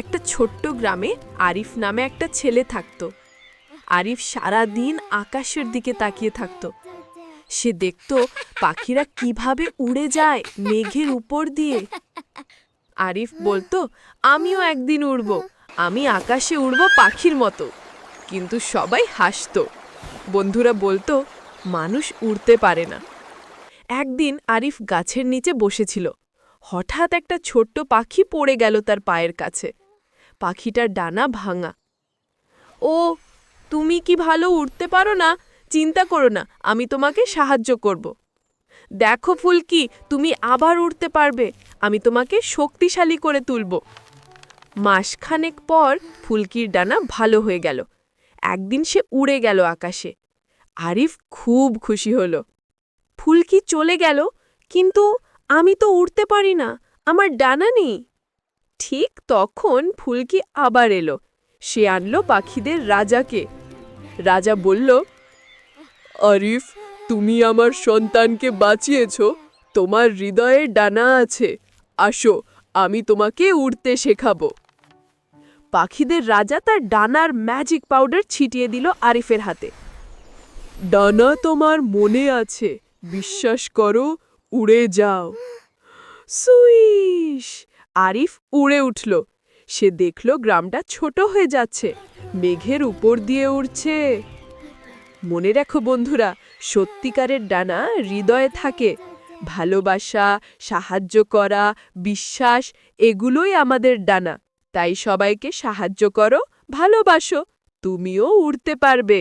একটা ছোট্ট গ্রামে আরিফ নামে একটা ছেলে থাকত। আরিফ সারা দিন আকাশের দিকে তাকিয়ে থাকত। সে দেখত পাখিরা কীভাবে উড়ে যায় মেঘের উপর দিয়ে। আরিফ বলতো, আমিও একদিন উড়ব। আমি আকাশে উড়ব পাখির মতো। কিন্তু সবাই হাসতো। বন্ধুরা বলতো, মানুষ উড়তে পারে না। একদিন আরিফ গাছের নিচে বসেছিল। হঠাৎ একটা ছোট্ট পাখি পড়ে গেল তার পায়ের কাছে। পাখিটার ডানা ভাঙা। ও, তুমি কি ভালো উঠতে পারো না? চিন্তা করো না, আমি তোমাকে সাহায্য করব। দেখো ফুলকি, তুমি আবার উঠতে পারবে, আমি তোমাকে শক্তিশালী করে তুলব। মাসখানেক পর ফুলকির ডানা ভালো হয়ে গেল। একদিন সে উড়ে গেল আকাশে। আরিফ খুব খুশি হল। ফুলকি চলে গেল, কিন্তু আমি তো উড়তে পারি না, আমার ডানা নেই। ঠিক তখন ফুলকি আবার এলো। সে আনলো পাখিদের রাজাকে। রাজা বলল, আরিফ, তুমি আমার সন্তানকে বাঁচিয়েছ। তোমার হৃদয়ে ডানা আছে। আসো, আমি তোমাকে উড়তে শেখাবো। পাখিদের রাজা তার ডানার ম্যাজিক পাউডার ছিটিয়ে দিল আরিফের হাতে। ডানা তোমার মনে আছে, বিশ্বাস করো, উড়ে যাও। সুইশ আরিফ উড়ে উঠল। সে দেখল গ্রামটা ছোট হয়ে যাচ্ছে, মেঘের উপর দিয়ে উড়ছে। মনে রাখো বন্ধুরা, সত্যিকারের ডানা হৃদয়ে থাকে। ভালোবাসা, সাহায্য করা, বিশ্বাস, এগুলোই আমাদের ডানা। তাই সবাইকে সাহায্য করো, ভালোবাসো, তুমিও উড়তে পারবে।